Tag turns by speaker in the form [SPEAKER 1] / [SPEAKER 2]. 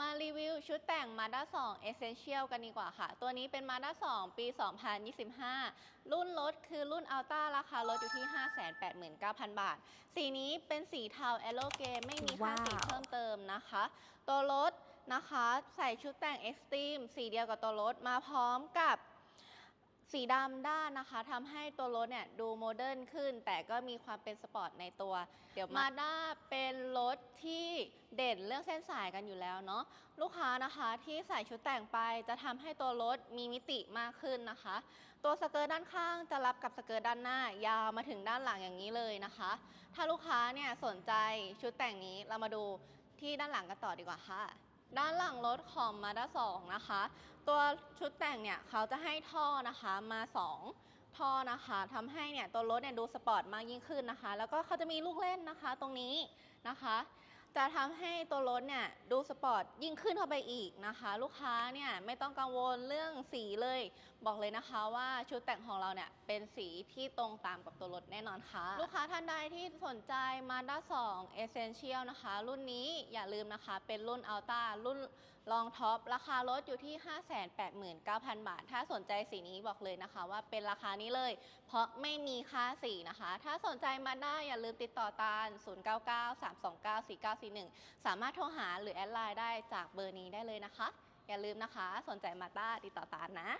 [SPEAKER 1] มารีวิวชุดแต่ง Mazda 2 Essential กันดีกว่าค่ะ ตัวนี้เป็น Mazda 2 ปี 2025 รุ่นรถคือรุ่น Alta ราคารถอยู่ที่ 589,000 บาท สีนี้เป็นสีเทา a l o g a ไม่มีค่าสี
[SPEAKER 2] ว้าว
[SPEAKER 1] เพิ่มเติมนะคะ ตัวรถนะคะ ใส่ชุดแต่ง Extreme สีเดียวกับตัวรถมาพร้อมกับ สีดำด้านนะคะทำให้ตัวรถเนี่ยดูโมเดิร์นขึ้น แต่ก็มีความเป็นสปอร์ตในตัว เดี๋ยวมาด้าเป็นรถที่เด่นเรื่องเส้นสายกันอยู่แล้วเนาะลูกค้านะคะที่ใส่ชุดแต่งไปจะทำให้ตัวรถมีมิติมากขึ้นนะคะ ตัวสเกิร์ตด้านข้างจะรับกับสเกิร์ตด้านหน้ายาวมาถึงด้านหลังอย่างนี้เลยนะคะ ถ้าลูกค้าเนี่ยสนใจชุดแต่งนี้เรามาดูที่ด้านหลังกันต่อดีกว่าค่ะ ด้านหลังรถของ Mazda 2นะคะ ตัวชุดแต่งเนี่ยเขาจะให้ท่อนะคะมา 2 ท่อนะคะทำให้เนี่ยตัวรถเนี่ยดูสปอร์ตมากยิ่งขึ้นนะคะ แล้วก็เขาจะมีลูกเล่นนะคะตรงนี้นะคะ จะทำให้ตัวรถเนี่ยดูสปอร์ตยิ่งขึ้นเข้าไปอีกนะคะ ลูกค้าเนี่ยไม่ต้องกังวลเรื่องสีเลย บอกเลยนะคะว่าชุดแต่งของเราเนี่ยเป็นสีที่ตรงตามกับตัวรถแน่นอนค่ะ ลูกค้าท่านใดที่สนใจ Mazda 2 Essential นะคะ รุ่นนี้อย่าลืมนะคะ เป็นรุ่น Alta รุ่นรองท็อปราคารถอยู่ที่ 589,000 บาท ถ้าสนใจสีนี้บอกเลยนะคะ ว่าเป็นราคานี้เลย เพราะไม่มีค่าสีนะคะ ถ้าสนใจมาได้อย่าลืมติดต่อตาล941 สามารถโทรหาหรือแอดไลน์ได้จากเบอร์นี้ได้เลยนะคะ อย่าลืมนะคะ สนใจมาต้าติดต่อตาลนะ